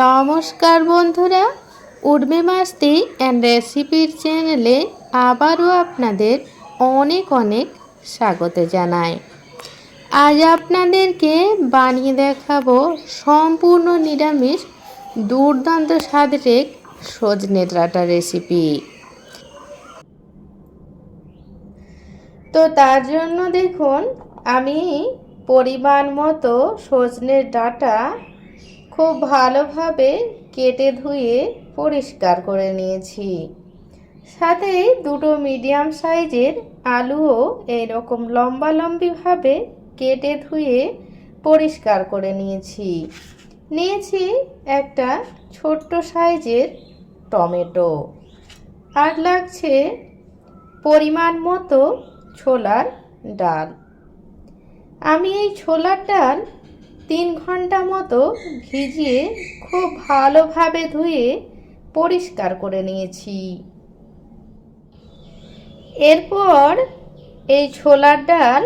নমস্কার বন্ধুরা, উর্মি মাস্তি অ্যান্ড রেসিপির চ্যানেলে আবারও আপনাদের অনেক অনেক স্বাগত জানাই। আজ আপনাদেরকে বানিয়ে দেখাবো সম্পূর্ণ নিরামিষ দুর্দান্ত স্বাদের সজনে ডাটা রেসিপি তো তার জন্য দেখুন, আমি পরিমাণ মতো সজনের ডাঁটা খুব ভালোভাবে কেটে ধুয়ে পরিষ্কার করে নিয়েছি। সাথে দুটো মিডিয়াম সাইজের আলুও এরকম লম্বা লম্বিভাবে কেটে ধুয়ে পরিষ্কার করে নিয়েছি। নিয়েছি একটা ছোট্ট সাইজের টমেটো। আর লাগছে পরিমাণ মতো ছোলার ডাল। আমি এই ছোলার ডাল তিন ঘণ্টা মতো ভিজিয়ে খুব ভালোভাবে ধুয়ে পরিষ্কার করে নিয়েছি। এরপর এই ছোলার ডাল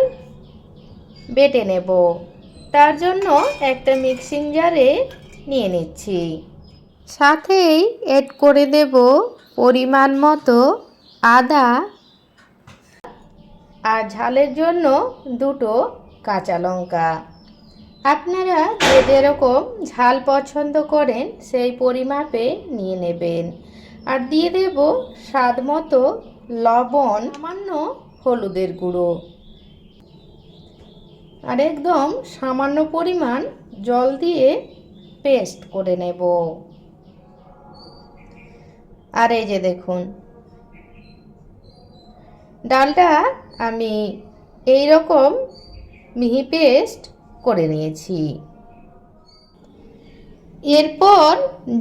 বেটে নেব। তার জন্য একটা মিক্সিং জারে নিয়ে নিচ্ছি। সাথেই এড করে দেব পরিমাণ মতো আদা আর ঝালের জন্য দুটো কাঁচা লঙ্কা। আপনারা যে যেরকম ঝাল পছন্দ করেন, সেই পরিমাপে নিয়ে নেবেন। আর দিয়ে দেব স্বাদ মতো লবণ, সামান্য হলুদের গুঁড়ো। আর একদম সামান্য পরিমাণ জল দিয়ে পেস্ট করে নেব। আর এই যে দেখুন, ডালটা আমি এই রকম মিহি পেস্ট করে নিয়েছি। এরপর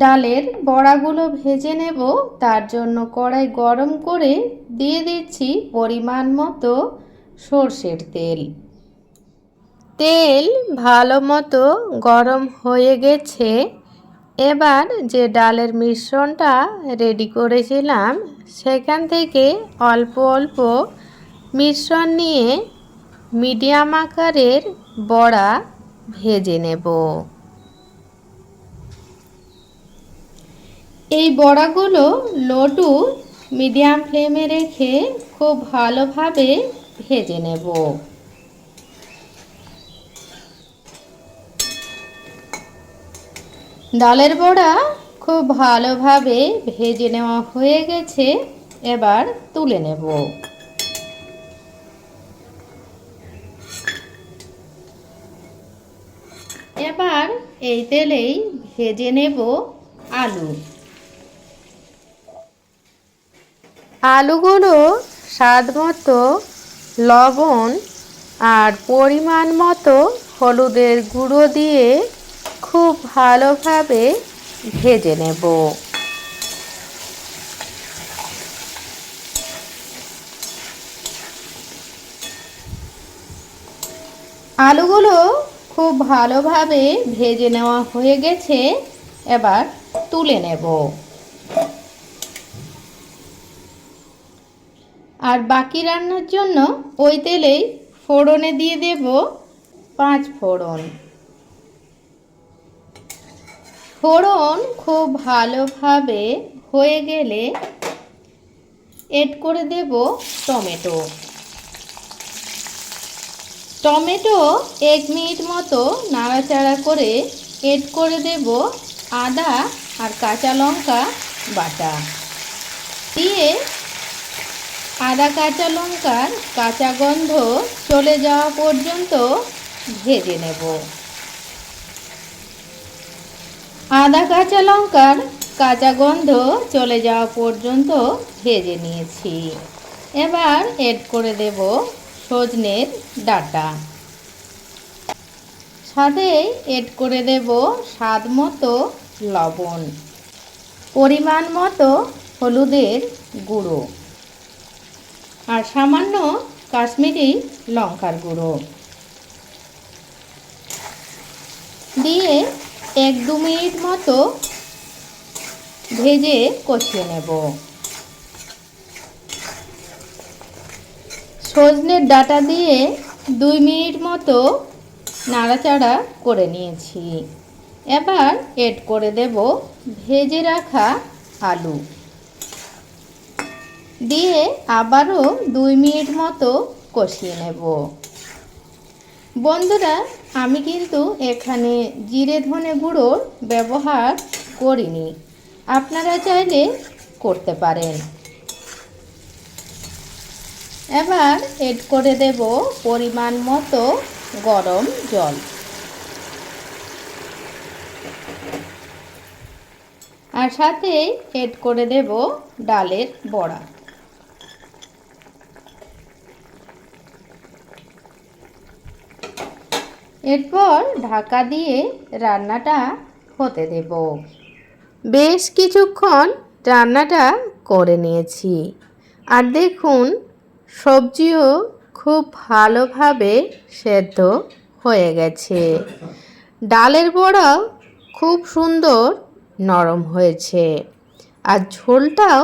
ডালের বড়াগুলো ভেজে নেব। তার জন্য কড়াই গরম করে দিয়ে দিচ্ছি পরিমাণ মতো সর্ষের তেল। তেল ভালো মতো গরম হয়ে গেছে। এবার যে ডালের মিশ্রণটা রেডি করেছিলাম, সেখান থেকে অল্প অল্প মিশ্রণ নিয়ে মিডিয়াম আকারের বড়া ভেজে নেব। এই বড়াগুলো লটু মিডিয়াম ফ্লেমে রেখে খুব ভালোভাবে ভেজে নেব। ডালের বড়া খুব ভালোভাবে ভেজে নেওয়া হয়ে গেছে, এবার তুলে নেব। এবার এই তেলেই ভেজে নেব আলু। আলুগুলো স্বাদ মতো লবণ আর পরিমাণ মতো হলুদের গুঁড়ো দিয়ে খুব ভালোভাবে ভেজে নেব। আলুগুলো খুব ভালোভাবে ভেজে নেওয়া হয়ে গেছে, এবার তুলে নেব। আর বাকি রান্নার জন্য ওই তেলেই ফোড়নে দিয়ে দেব পাঁচ ফোড়ন। ফোড়ন খুব ভালোভাবে হয়ে গেলে এড করে দেব টমেটো। টমেটো এক মিনিট মতো নাড়াচাড়া করে এড করে দেব আদা আর কাঁচা লঙ্কা বাটা। দিয়ে আদা কাঁচা লঙ্কার কাঁচা গন্ধ চলে যাওয়া পর্যন্ত ভেজে নেব। আদা কাঁচা লঙ্কার কাঁচা গন্ধ চলে যাওয়া পর্যন্ত ভেজে নিয়েছি। এবার এড করে দেব সজনের ডাটা। সাথে এড করে দেব স্বাদ মতো লবণ। পরিমাণ মতো হলুদের গুঁড়ো। আর সামান্য কাশ্মীরি লঙ্কার গুঁড়ো। দিয়ে এক দু মিনিট মতো ভেজে কষিয়ে নেব। সজনের ডাটা দিয়ে দুই মিনিট মতো নাড়াচাড়া করে নিয়েছি। এবার এড করে দেব ভেজে রাখা আলু। দিয়ে আবারও দুই মিনিট মতো কষিয়ে নেব। বন্ধুরা, আমি কিন্তু এখানে জিরে ধনে গুঁড়োর ব্যবহার করিনি। আপনারা চাইলে করতে পারেন। এবার এড করে দেব পরিমাণ মতো গরম জল। আর সাথে এড করে দেব ডালের বড়া। এরপর ঢাকা দিয়ে রান্নাটা হতে দেব। বেশ কিছুক্ষণ রান্নাটা করে নিয়েছি। আর দেখুন সবজিও খুব ভালোভাবে সেদ্ধ হয়ে গেছে। ডালের বড়াও খুব সুন্দর নরম হয়েছে আর ঝোলটাও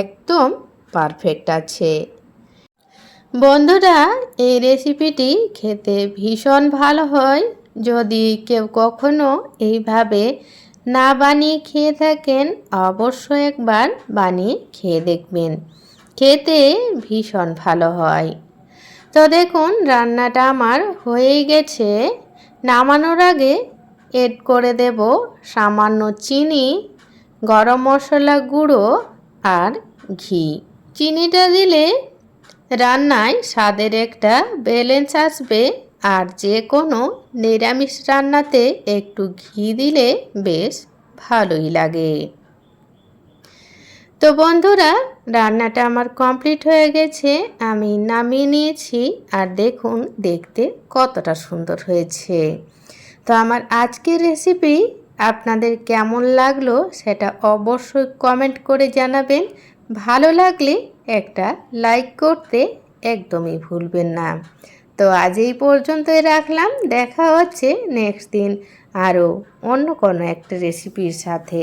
একদম পারফেক্ট আছে। বন্ধুরা, এই রেসিপিটি খেতে ভীষণ ভালো হয়। যদি কেউ কখনো এইভাবে না বানিয়ে খেয়ে থাকেন, অবশ্যই একবার বানিয়ে খেয়ে দেখবেন। খেতে ভীষণ ভালো হয়। তো দেখুন, রান্নাটা আমার হয়েই গেছে। নামানোর আগে এড করে দেব সামান্য চিনি, গরম মশলা গুঁড়ো আর ঘি। চিনিটা দিলে রান্নায় স্বাদের একটা ব্যালেন্স আসবে আর যে কোনো নিরামিষ রান্নাতে একটু ঘি দিলে বেশ ভালোই লাগে। তো বন্ধুরা, রান্নাটা আমার কমপ্লিট হয়ে গেছে। আমি নামিয়ে নিয়েছি আর দেখুন, দেখতে কতটা সুন্দর হয়েছে। তো আমার আজকের রেসিপি আপনাদের কেমন লাগল সেটা অবশ্যই কমেন্ট করে জানাবেন। ভালো লাগলে একটা লাইক করতে একদমই ভুলবেন না। তো আজ এই পর্যন্তই রাখলাম। দেখা হচ্ছে নেক্সট দিন আরও অন্য কোনো একটা রেসিপির সাথে।